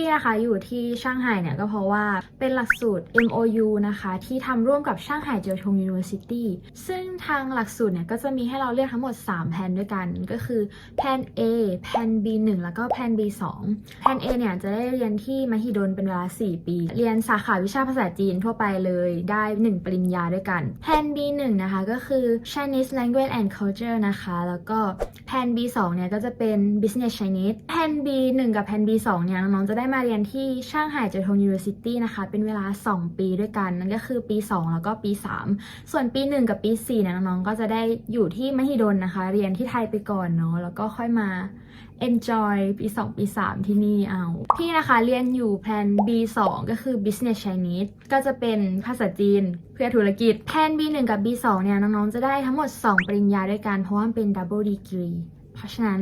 ที่นะคะอยู่ที่ช่างไห่เนี่ยก็เพราะว่าเป็นหลักสูตร MOU นะคะที่ทำร่วมกับช่างไห่เจียวทง University ซึ่งทางหลักสูตรเนี่ยก็จะมีให้เราเลือกทั้งหมด 3 แผนด้วยกัน ก็คือแผน A แผน B1 แล้วก็แผน B2 แผน A เนี่ยจะได้เรียนที่มหิดลเป็นเวลา 4 ปี เรียนสาขาวิชาภาษาจีนทั่วไปเลยได้ 1 ปริญญาด้วยกัน แผน B1 นะคะก็คือ Chinese Language and Culture นะคะ แล้วก็แผน B2 เนี่ยก็จะเป็น Business Chinese แผน B1 กับแผน B2 เนี่ยน้องๆจะได้มาเรียนที่ช่างไห่เจิยทง University นะคะ เป็นเวลา 2 ปีด้วยกัน นั่นก็คือปี 2 แล้วก็ปี 3 ส่วนปี 1 กับปี4เนี่ยน้องๆ ก็จะได้อยู่ที่มหิดลนะคะ เรียนที่ไทยไปก่อนเนาะ แล้วก็ค่อยมา enjoy ปี 2 ปี 3 ที่นี่เอา พี่นะคะเรียนอยู่แผน B2 ก็คือ business Chinese ก็จะเป็นภาษาจีนเพื่อธุรกิจแผน B1 กับ B2 เนี่ยน้องๆ จะได้ทั้งหมด 2 ปริญญาด้วยกัน เพราะว่าเป็น double degree เพราะฉะนั้น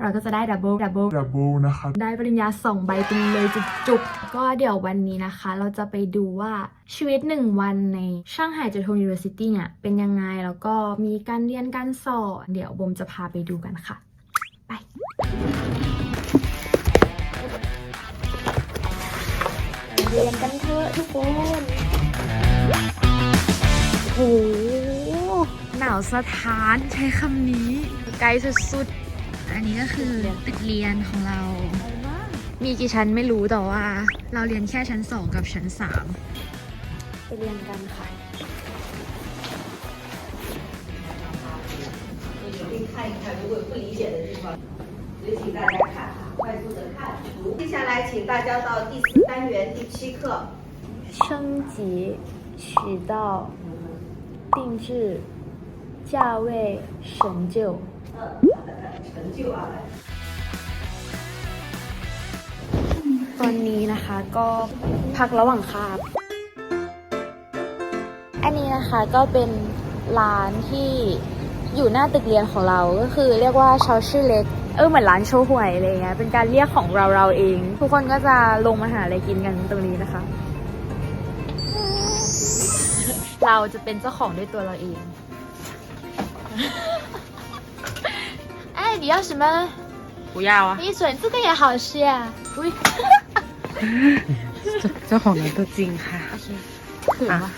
เราก็จะได้ double double ดับเบิลนะคะได้ปริญญาสองใบไปเลยจุกๆ ก็เดี๋ยววันนี้นะคะ เราจะไปดูว่าชีวิตหนึ่งวันในช่างไห่เจิยทง University เนี่ยเป็นยังไง แล้วก็มีการเรียนการสอนเดี๋ยวบมจะพาไปดูกันค่ะ ไปเรียนกันเถอะทุกคนโอ้โหหนาวสะท้านใช้คำนี้ ไกลสุดๆ อันนี้ก็คือตึกเรียนของเรา มีกี่ชั้นไม่รู้แต่ว่า เราเรียนแค่ชั้น 2 กับชั้น 3 ไปเรียนกันค่ะ 可以看一看，如果有不理解的地方，就请大家看哈，快速的看图。接下来，请大家到第四单元第七课。升级、渠道、定制、价位、神就。嗯，好 的，成就啊，来。 ตอนนี้นะคะก็พักระหว่างคาบ อันนี้นะคะก็เป็นร้านที่อยู่หน้าตึกเรียนของเราก็คือเรียกว่าชาชื่อเล็ก เออเหมือนร้านโชว์หวยอะไรเงี้ย เป็นการเรียกของเราเราเอง ทุกคนก็จะลงมาหาอะไรกินกันตรงนี้นะคะ เราจะเป็นเจ้าของด้วยตัวเราเอง 你要什么？不要啊！你准这个也好吃呀、啊！这这黄的都惊哈。啊。